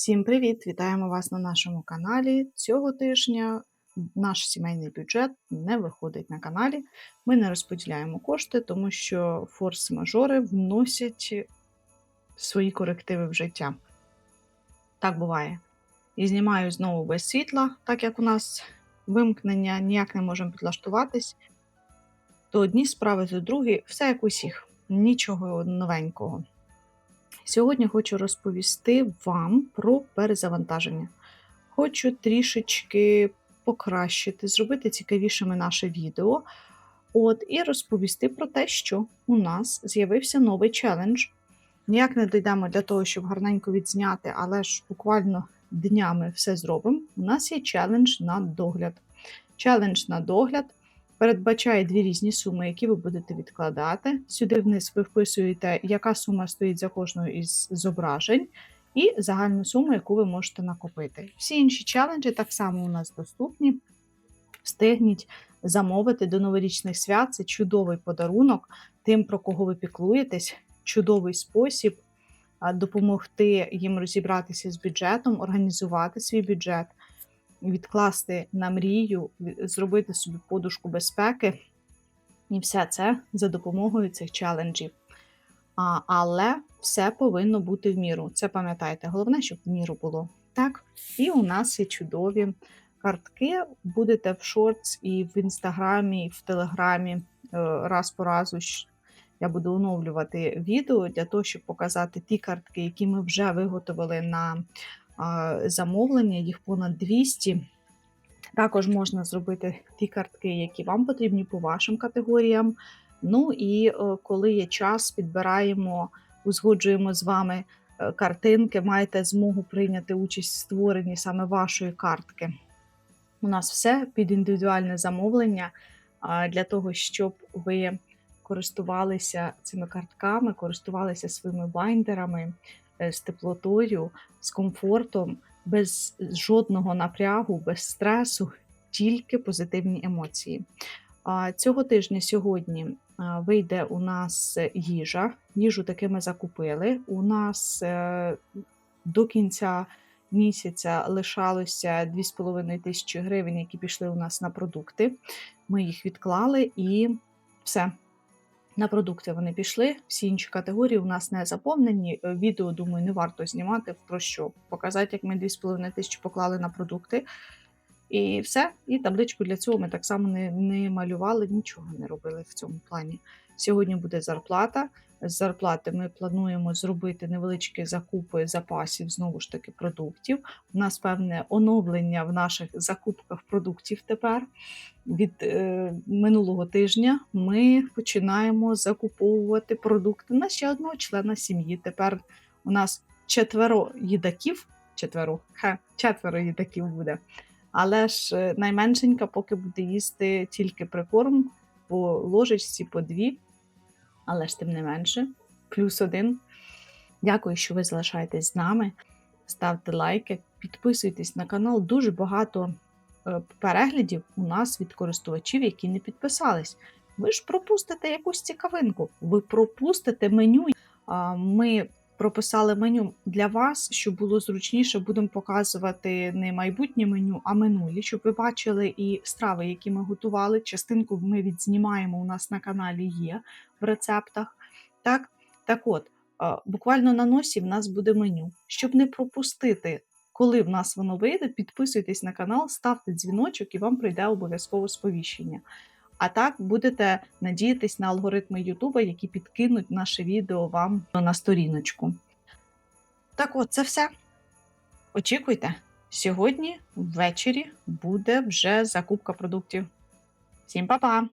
Всім привіт! Вітаємо вас на нашому каналі. Цього тижня наш сімейний бюджет не виходить на каналі. Ми не розподіляємо кошти, тому що форс-мажори вносять свої корективи в життя. Так буває. І знімаю знову без світла, так як у нас вимкнення, ніяк не можемо підлаштуватись. То одні справи, то другі, все як усіх, нічого новенького. Сьогодні хочу розповісти вам про перезавантаження. Хочу трішечки покращити, зробити цікавішими наше відео. От, І розповісти про те, що у нас з'явився новий челендж. Ніяк не дійдемо для того, щоб гарненько відзняти, але ж буквально днями все зробимо. У нас є челендж на догляд. Челендж на догляд передбачає дві різні суми, які ви будете відкладати. Сюди вниз ви вписуєте, яка сума стоїть за кожною із зображень, і загальну суму, яку ви можете накопити. Всі інші челенджі так само у нас доступні. Встигніть замовити до новорічних свят. Це чудовий подарунок тим, про кого ви піклуєтесь, чудовий спосіб допомогти їм розібратися з бюджетом, організувати свій бюджет відкласти на мрію, зробити собі подушку безпеки. І все це за допомогою цих челенджів. А, Але все повинно бути в міру. Це пам'ятайте, головне, щоб в міру було. Так? І у нас є чудові картки. Будете в шортс і в інстаграмі, і в телеграмі е, раз по разу. Я буду оновлювати відео для того, щоб показати ті картки, які ми вже виготовили на замовлення, їх понад 200. Також можна зробити ті картки, які вам потрібні по вашим категоріям. Ну і е, коли є час, підбираємо, узгоджуємо з вами е, картинки, маєте змогу прийняти участь в створенні саме вашої картки. У нас все під індивідуальне замовлення для того, щоб ви користувалися цими картками, користувалися своїми байндерами. Е, з теплотою, з комфортом, без жодного напрягу, без стресу, тільки позитивні емоції. Цього тижня сьогодні вийде у нас їжа. Їжу таки ми закупили. У нас е, до кінця місяця лишалося 2,5 тисячі гривень, які пішли у нас на продукти. Ми їх відклали і все. На продукти вони пішли, всі інші категорії у нас не заповнені. Е, відео, думаю, не варто знімати про що. Показати, як ми 2,5 тисячі поклали на продукти. І все. І табличку для цього ми так само не не малювали, нічого не робили в цьому плані. Сьогодні буде зарплата. З зарплати ми плануємо зробити невеличкі закупи запасів знову ж таки продуктів. У нас певне оновлення в наших закупках продуктів тепер. Від е, минулого тижня ми починаємо закуповувати продукти на ще одного члена сім'ї. Тепер у нас четверо їдаків, четверо, ха, четверо їдаків буде. Але ж е, найменшенька поки буде їсти тільки прикорм по ложечці, по дві але ж тим не менше, плюс один. Дякую, що ви залишаєтесь з нами. Ставте лайки, підписуйтесь на канал. Дуже багато е, переглядів у нас від користувачів, які не підписались. Ви ж пропустите якусь цікавинку, ви пропустите меню. Ми прописали меню для вас, щоб було зручніше, будемо показувати не майбутнє меню, а минулі, щоб ви бачили і страви, які ми готували. Частинку ми відзнімаємо у нас на каналі є в рецептах. Так, так от, буквально на носі в нас буде меню. Щоб не пропустити, коли в нас воно вийде, підписуйтесь на канал, ставте дзвіночок і вам прийде обов'язково сповіщення. А так будете надіятись на алгоритми Ютуба, які підкинуть наше відео вам на сторіночку. Так от, це все. Очікуйте, сьогодні ввечері буде вже закупка продуктів. Всім па-па!